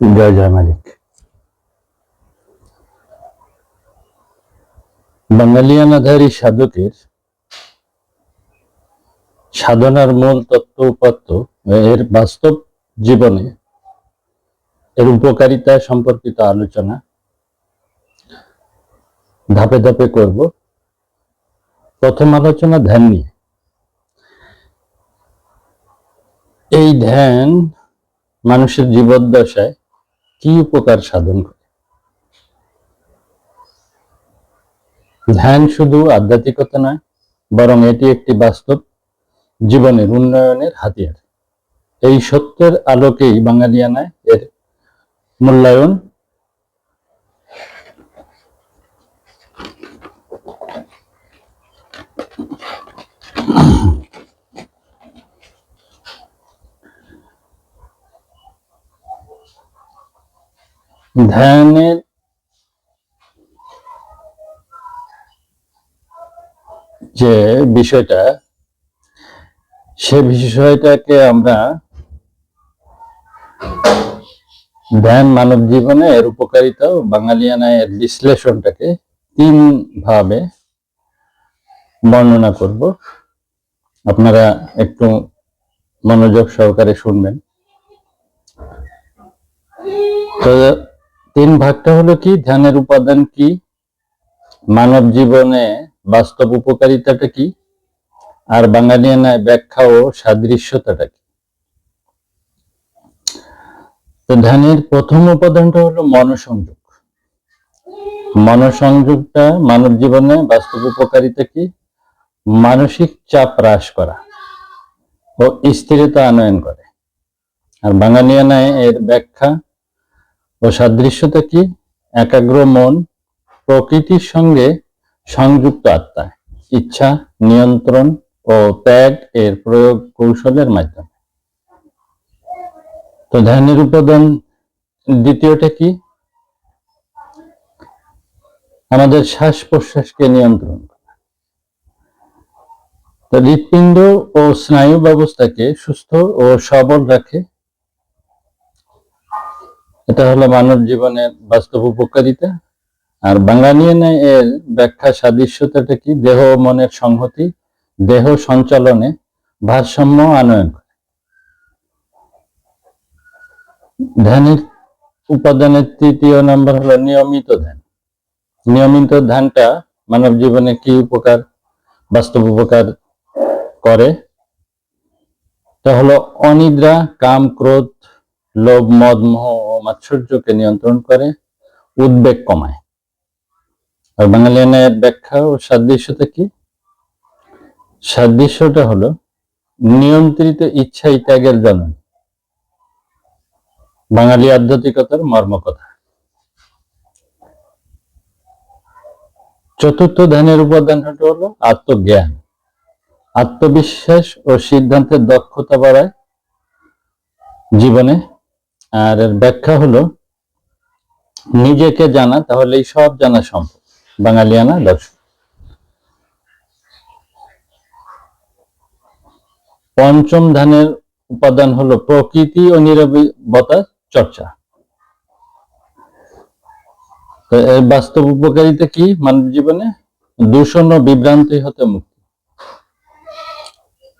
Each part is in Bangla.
জয় জয় মালিক। বাঙালিয়ানাধারী সাধকের সাধনার মূল তত্ত্ব উপাত্ত এর বাস্তব জীবনে এর উপকারিতা সম্পর্কিত আলোচনা ধাপে ধাপে করব। প্রথম আলোচনা ধ্যান নিয়ে। এই ধ্যান মানুষের জীবদ্দশায় কি উপকার সাধন করে? ধ্যান শুধু আধ্যাত্মিকতা নয়, বরং এটি একটি বাস্তব জীবনের উন্নয়নের হাতিয়ার। এই সত্যের আলোকেই বাঙালিয়ানায় এর মূল্যায়ন ধ্যানের যে বিষয়টা, সে বিষয়টাকে আমরা ধ্যান মানব জীবনে এর উপকারিতা ও এর বিশ্লেষণটাকে তিন ভাবে বর্ণনা করব। আপনারা একটু মনোযোগ সহকারে শুনবেন। তো তিন ভাগটা হলো কি? ধ্যানের উপাদান কি? মানব জীবনে বাস্তব উপকারিতাটা কি? আর বাঙালিয়ানায় ব্যাখ্যা ও সাদৃশ্যতাটা কি? ধ্যানের প্রথম উপাদানটা হলো মনসংযোগ। মনসংযোগটা মানব জীবনে বাস্তব উপকারিতা কি? মানসিক চাপ হ্রাস করা ও স্থিরতা আনয়ন করে। আর বাঙালিয়ানায় এর ব্যাখ্যা ও সাদৃশ্যতা কি? একাগ্র মন, প্রকৃতির সঙ্গে সংযুক্ত আত্মা, ইচ্ছা, নিয়ন্ত্রণ ও ত্যাগ এর প্রয়োগ কৌশলের মাধ্যমে। তো ধ্যানের উপাদান দ্বিতীয়টা কি? আমাদের শ্বাস প্রশ্বাসকে নিয়ন্ত্রণ করা। হৃৎপিণ্ড ও স্নায়ু ব্যবস্থাকে সুস্থ ও সবল রাখে। এটা হলো মানব জীবনের বাস্তব উপকারিতা। আর বাঙালিয়ানে এর ব্যাখ্যা সাদৃশ্যতাটা কি? দেহ মনের সংহতি, দেহ সঞ্চালনে ভারসাম্য আনয়ন করে। ধ্যানের উপাদানের তৃতীয় নম্বর হলো নিয়মিত ধ্যান। নিয়মিত ধ্যানটা মানব জীবনে কি উপকার, বাস্তব উপকার করে? তা হলো অনিদ্রা, কাম, ক্রোধ লোভ, মদ, মোহ ও মাৎসর্যকে নিয়ন্ত্রণ করে, উদ্বেগ কমায়। আর বাঙালিয়ানের ব্যাখ্যা ও সাদৃশ্যতা কি? সাদৃশ্যটা হলো নিয়ন্ত্রিত ইচ্ছাই ত্যাগের জননী। বাঙালি আধ্যাত্মিকতার মর্মকথা। চতুর্থ ধ্যানের উপাদান হলো আত্মজ্ঞান। আত্মবিশ্বাস ও সিদ্ধান্তের দক্ষতা বাড়ায় জীবনে আর এর ব্যাখ্যা হলো, নিজেকে জানা, তাহলেই সব জানা সম্ভব। বাঙালিয়ানা দর্শন। পঞ্চম ধানের উপাদান হলো প্রকৃতি ও নিরবতা চর্চা। এর বাস্তব উপকারিতা কি মানব জীবনে? দূষণ ও বিভ্রান্তি হতে মুক্তি।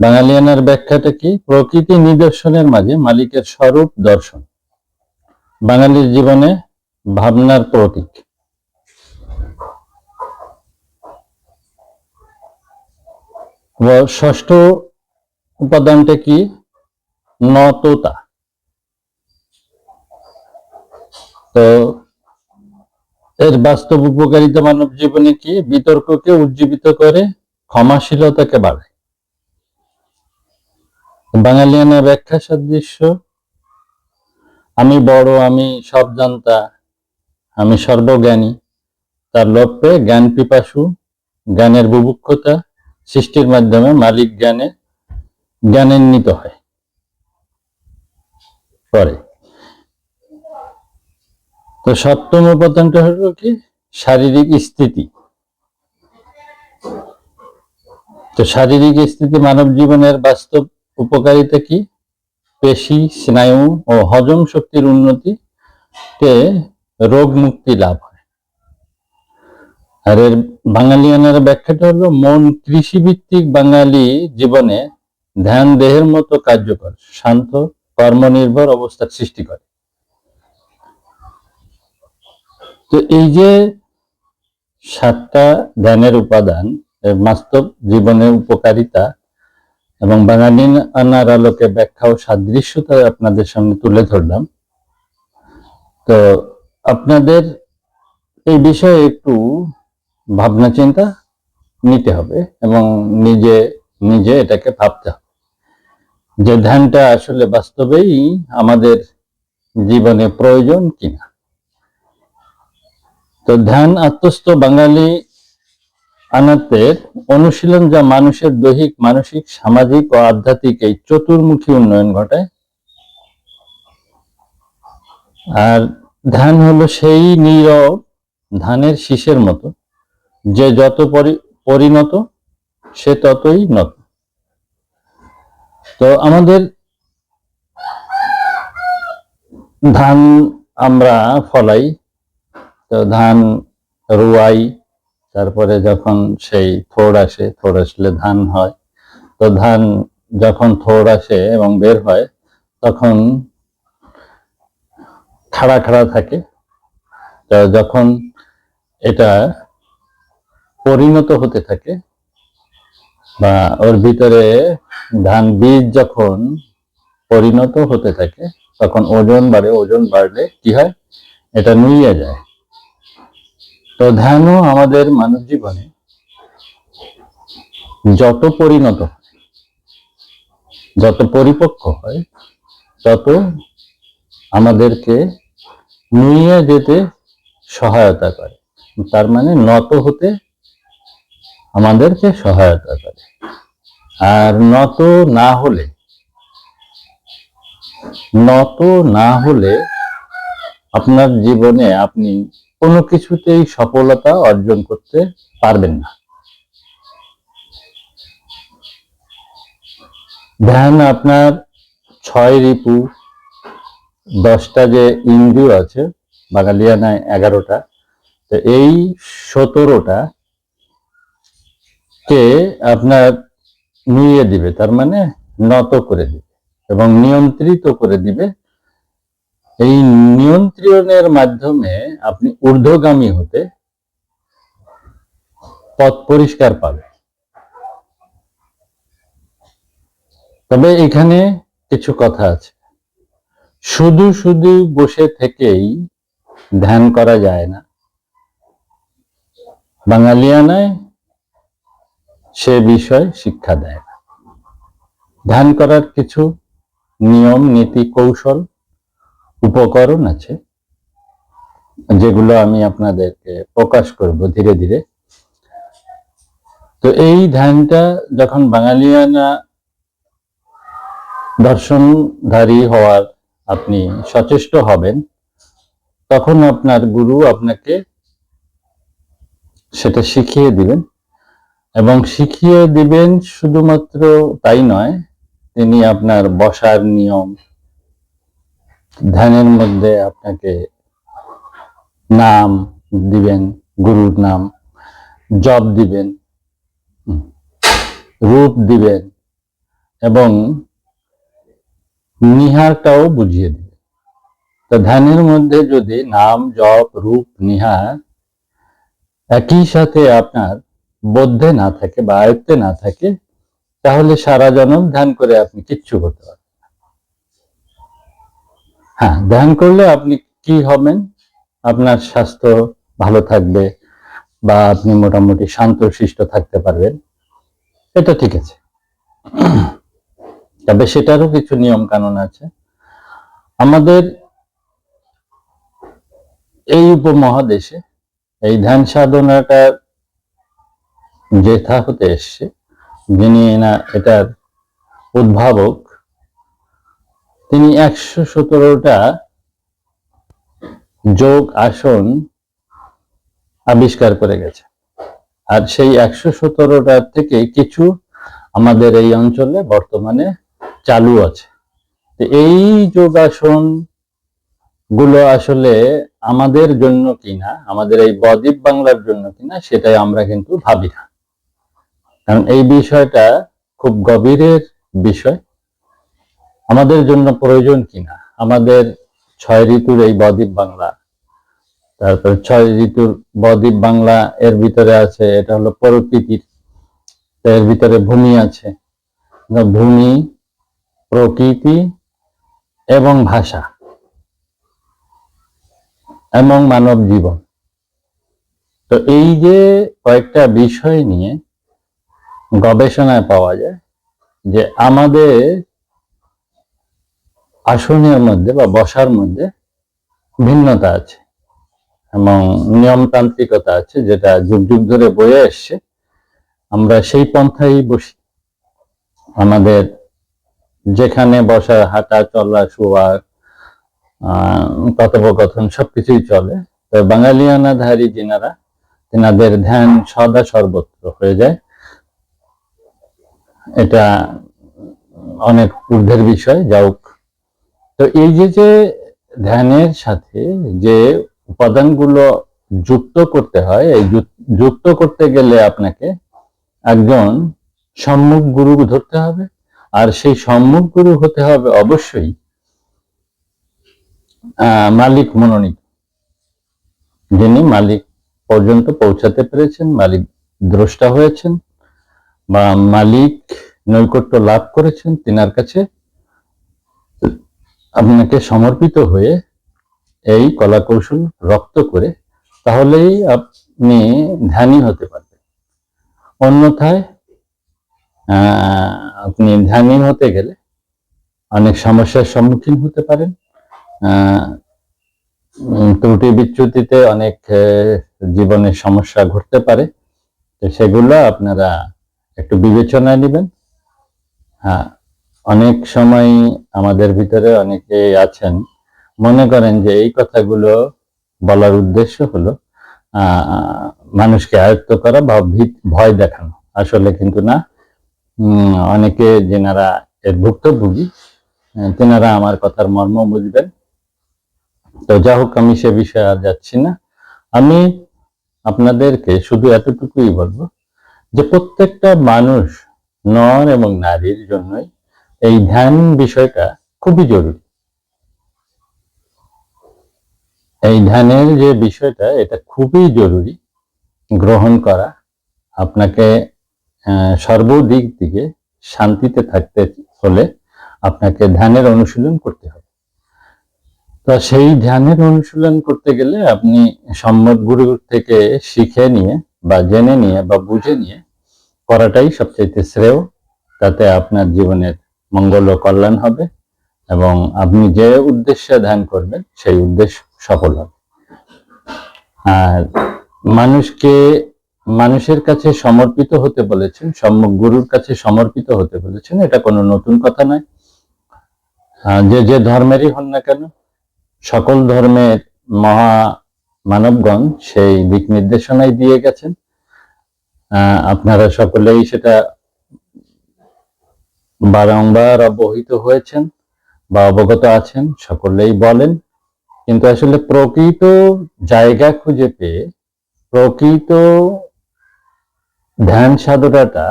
বাঙালিয়ানার ব্যাখ্যাটা কি? প্রকৃতি নিদর্শনের মাঝে মালিকের স্বরূপ দর্শন। বাঙালির জীবনে ভাবনার প্রতীক। ষষ্ঠ উপাদানটা কি? নততা। তো এর বাস্তব উপকারিতা মানব জীবনে কি? বিতর্ককে উজ্জীবিত করে, ক্ষমাশীলতাকে বাড়ায়। বাঙালিয়ানা ব্যাখ্যা সাদৃশ্য আমি বড়, আমি সব জানতা আমি সর্বজ্ঞানী। তার লক্ষ্যে জ্ঞান পিপাসু, জ্ঞানের বুভুক্ষতা সৃষ্টির মাধ্যমে মালিক জ্ঞানে, জ্ঞানান্বিত হয়। পরে। তো সপ্তম উপাদানটা হলো কি? শারীরিক স্থিতি। তো শারীরিক স্থিতি মানব জীবনের বাস্তব উপকারিতা কি? পেশি, স্নায়ু ও হজম শক্তির উন্নতি তে রোগ মুক্তি লাভ হয়। আর এর বাঙালিয়ানার ব্যাখ্যাটা হলো, মন কৃষিভিত্তিক বাঙালি জীবনে ধ্যান দেহের মতো কার্যকর, শান্ত, কর্মনির্ভর অবস্থার সৃষ্টি করে। তো এই যে সাতটা ধ্যানের উপাদান বাস্তব জীবনের উপকারিতা এবং বাঙালি আনার আলোকে ব্যাখ্যা ও সাদৃশ্যতা আপনাদের সামনে তুলে ধরলাম। তো আপনাদের এই বিষয়ে একটু ভাবনা চিন্তা নিতে হবে এবং নিজে নিজে এটাকে ভাবতে হবে। যে ধ্যানটা আসলে বাস্তবেই আমাদের জীবনে প্রয়োজন কিনা। তো ধ্যান আত্মস্থ বাঙালি আনাতের অনুশীলন যা মানুষের দৈহিক, মানসিক, সামাজিক ও আধ্যাত্মিক এই চতুর্মুখী উন্নয়ন ঘটায়। আর ধ্যান হলো সেই নীরব ধানের শীষের মতো, যে যত পরি- পরিণত, সে ততই নত। তো আমাদের ধান আমরা ফলাই, তো ধান রুয়াই তারপরে যখন সেই থোড় আসে থোড় আসলে ধান হয়। তো ধান যখন থোড় আসে এবং বের হয়, তখন খাড়া খাড়া থাকে। যখন এটা পরিণত হতে থাকে বা ওর ভিতরে ধান বীজ যখন পরিণত হতে থাকে, তখন ওজন বাড়ে, ওজন বাড়লে কি হয়? এটা নুইয়ে যায়। তো ধ্যানও আমাদের মানব জীবনে যত পরিণত যত পরিপক্ক হয়, তত আমাদেরকে নিয়ে যেতে সহায়তা করে। তার মানে নত হতে আমাদেরকে সহায়তা করে। আর নত না হলে, নত না হলে আপনার জীবনে আপনি কোনো কিছুতেই সফলতা অর্জন করতে পারবেন না। ধ্যান আপনার ছয় রিপু, দশটা যে ইন্দ্রিয় আছে, বাঙালিয়ানায় এগারোটা, তো এই সতেরোটা কে আপনার নুইয়ে দিবে, তার মানে নত করে দিবে এবং নিয়ন্ত্রিত করে দিবে। এই নিয়ন্ত্রণের মাধ্যমে আপনি ঊর্ধ্বগামী হতে পথ পরিষ্কার পাবে তবে এখানে কিছু কথা আছে। শুধু শুধু বসে থেকেই ধ্যান করা যায় না। বাঙালিয়ানায় সে বিষয় শিক্ষা দেয় না। ধ্যান করার কিছু নিয়ম, নীতি, কৌশল, উপকরণ আছে। যেগুলো আমি আপনাদেরকে প্রকাশ করব ধীরে ধীরে। তো এই ধ্যানটা যখন বাঙালিয়ানা দর্শনধারী হওয়ার আপনি সচেষ্ট হবেন, তখন আপনার গুরু আপনাকে সেটা শিখিয়ে দিবেন এবং শিখিয়ে দিবেন শুধুমাত্র তাই নয়, তিনি আপনার বসার নিয়ম, ধ্যানের মধ্যে আপনাকে নাম দিবেন, গুরুর নাম। জপ দিবেন রূপ দিবেন এবং নিহারটাও বুঝিয়ে দিবেন। তো ধ্যানের মধ্যে যদি নাম, জপ, রূপ, নিহার একই সাথে আপনার বোধে না থাকে বা আয়ত্তে না থাকে, তাহলে সারা জনম ধ্যান করে আপনি কিচ্ছু করতে পারবেন হ্যাঁ ধ্যান করলে আপনি কি হবেন? আপনার স্বাস্থ্য ভালো থাকবে বা আপনি মোটামুটি শান্ত, শিষ্ট থাকতে পারবেন, এটা ঠিক আছে। তবে সেটারও কিছু নিয়ম কানুন আছে। আমাদের এই উপমহাদেশে এই ধ্যান সাধনাটা জেঠা হতে এসছে, যিনি এনা এটার উদ্ভাবক, তিনি একশো সতেরোটা যোগ আসন আবিষ্কার করে গেছে। আর সেই একশো সতেরোটার থেকে কিছু আমাদের এই অঞ্চলে বর্তমানে চালু আছে। এই যোগাসনগুলো আসলে আমাদের জন্য কিনা, আমাদের এই বদ্বীপ বাংলার জন্য কিনা, সেটাই আমরা কিন্তু ভাবি না। কারণ এই বিষয়টা খুব গভীরের বিষয়। আমাদের জন্য প্রয়োজন কিনা, আমাদের ছয় ঋতুর এই বদ্বীপ বাংলা। তারপর ছয় ঋতুর বদ্বীপ বাংলা, এর ভিতরে আছে, এটা হলো প্রকৃতির, এর ভিতরে ভূমি আছে। ভূমি, প্রকৃতি এবং ভাষা এবং মানব জীবন। তো এই যে কয়েকটা বিষয় নিয়ে গবেষণায় পাওয়া যায় যে আমাদের আসনের মধ্যে বা বসার মধ্যে ভিন্নতা আছে এবং নিয়মতান্ত্রিকতা আছে, যেটা যুগ যুগ ধরে বয়ে এসছে। আমরা সেই পন্থায় বসি। আমাদের যেখানে বসা, হাঁটা, চলা শোয়া কথোপকথন সবকিছুই চলে। তো বাঙালিয়ানাধারী যেনারা, তেনাদের ধ্যান সদা সর্বত্র হয়ে যায়। এটা অনেক ঊর্ধ্বের বিষয়। যাওক তো এই যে যে ধ্যানের সাথে যে উপাদানগুলো যুক্ত করতে হয়, এই যুক্ত করতে গেলে আপনাকে একজন সম্মুখ গুরু ধরতে হবে। আর সেই সম্মুখ গুরু হতে হবে অবশ্যই মালিক মনোনীত। যিনি মালিক পর্যন্ত পৌঁছাতে পেরেছেন, মালিক দ্রষ্টা হয়েছেন, বা মালিক নৈকট্য লাভ করেছেন, তিনার কাছে আপনাকে সমর্পিত হয়ে এই কলা কৌশল রপ্ত করে তাহলেই আপনি ধ্যানী হতে পারবেন। অন্যথায় আপনি ধ্যানী হতে গেলে অনেক সমস্যার সম্মুখীন হতে পারেন। ত্রুটি বিচ্যুতিতে অনেক জীবনের সমস্যা ঘটতে পারে। তো সেগুলো আপনারা একটু বিবেচনায় নেবেন। হ্যাঁ অনেক সময় আমাদের ভিতরে অনেকে আছেন, মনে করেন যে এই কথাগুলো বলার উদ্দেশ্য হলো মানুষকে আয়ত্ত করা বা ভয় দেখানো। আসলে কিন্তু না অনেকে যেনারা এর ভুক্তভোগী তেনারা আমার কথার মর্ম বুঝবেন। তো যা হোক, আমি সে বিষয়ে আর যাচ্ছি না। আমি আপনাদেরকে শুধু এতটুকুই বলব যে প্রত্যেকটা মানুষ নর এবং নারীর জন্যই এই ধ্যান বিষয়টা খুবই জরুরি। এই ধ্যানের যে বিষয়টা, এটা খুবই জরুরি গ্রহণ করা, আপনাকে সর্বদিক থেকে শান্তিতে থাকতে হলে আপনাকে ধ্যানের অনুশীলন করতে হবে। তো সেই ধ্যানের অনুশীলন করতে গেলে আপনি সম্মত গুরুর থেকে শিখে নিয়ে বা জেনে নিয়ে বা বুঝে নিয়ে করাটাই সবচেয়ে শ্রেয়, তাতে আপনার জীবনের মঙ্গল ও কল্যাণ হবে এবং আপনি যে উদ্দেশ্যে ধ্যান করবেন, সেই উদ্দেশ্য সফল হবে। আর মানুষকে, মানুষের কাছে সমর্পিত হতে বলেছেন গুরুর কাছে সমর্পিত হতে বলেছেন, এটা কোনো নতুন কথা নয়। যে যে ধর্মেরই হন না কেন, সকল ধর্মের মহা মানবগণ সেই দিক নির্দেশনাই দিয়ে গেছেন। আপনারা সকলেই সেটা বারংবার অবহিত হয়েছেন বা অবগত আছেন, সকলেই বলেন। কিন্তু আসলে প্রকৃত জায়গা খুঁজে পেয়ে, প্রকৃত ধ্যান সাধনাটা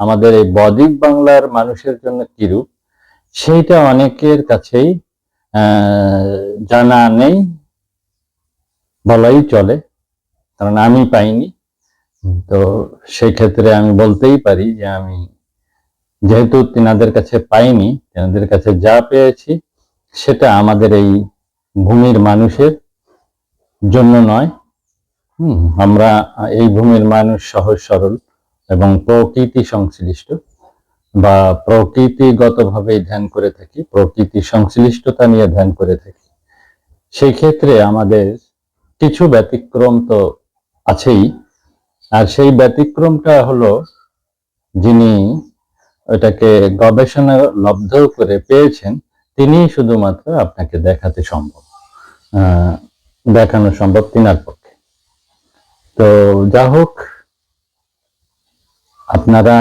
আমাদের এই বদ্বীপ বাংলার মানুষের জন্য কিরূপ, সেইটা অনেকের কাছেই জানা নেই, বলাই চলে, কারণ আমি পাইনি। তো সেই ক্ষেত্রে আমি বলতেই পারি যে আমি যেহেতু তিনাদের কাছে পাইনি, তিনাদের কাছে যা পেয়েছি সেটা আমাদের এই ভূমির মানুষের জন্য নয়। হুম, আমরা এই ভূমির মানুষ সহজ সরল এবং প্রকৃতি সংশ্লিষ্ট বা প্রকৃতিগতভাবে ধ্যান করে থাকি, প্রকৃতি সংশ্লিষ্টতা নিয়ে ধ্যান করে থাকি। সেই ক্ষেত্রে আমাদের কিছু ব্যতিক্রম তো আছেই, আর সেই ব্যতিক্রমটা হলো যিনি ওটাকে গবেষণা লব্ধ করে পেয়েছেন তিনি শুধুমাত্র আপনাকে দেখাতে সম্ভব। দেখানো সম্ভব তিনার পক্ষে। তো যা হোক, আপনারা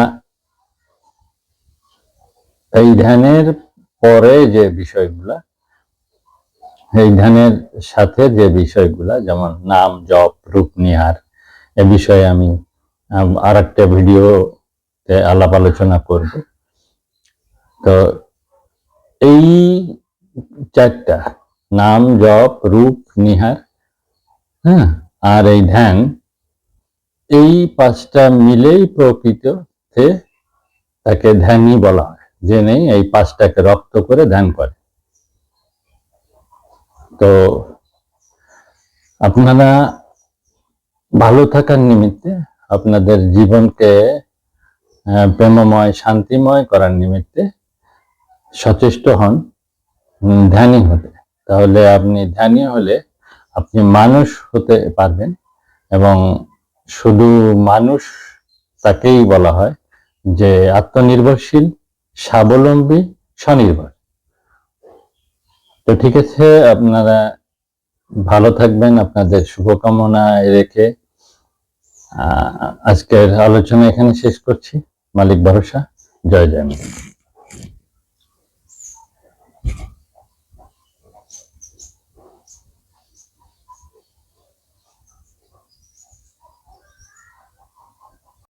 এই ধ্যানের পরে যে বিষয়গুলা, এই ধ্যানের সাথে যে বিষয়গুলা, যেমন নাম, জপ, রূপ, নিহার, এ বিষয়ে আমি আর একটা ভিডিওতে আলাপ আলোচনা করব। তো এই চারটা, নাম, জপ, রূপ, নিহার হ্যাঁ আর এই ধ্যান, এই পাঁচটা মিলেই প্রকৃততে তাকে ধ্যানই বলা হয় নেই এই পাঁচটাকে রক্ত করে ধ্যান করে। তো আপনারা ভালো থাকার নিমিত্তে আপনাদের জীবনকে প্রেমময়, শান্তিময় করার নিমিত্তে সচেষ্ট হন ধ্যানী হতে। তাহলে আপনি ধ্যানী হলে আপনি মানুষ হতে পারবেন এবং শুধু মানুষ তাকেই বলা হয় যে আত্মনির্ভরশীল, স্বাবলম্বী, স্বনির্ভর। তো ঠিক আছে, আপনারা ভালো থাকবেন, আপনাদের শুভকামনা রেখে আজকের আলোচনা এখানে শেষ করছি। মালিক ভরসা জয় জয় মা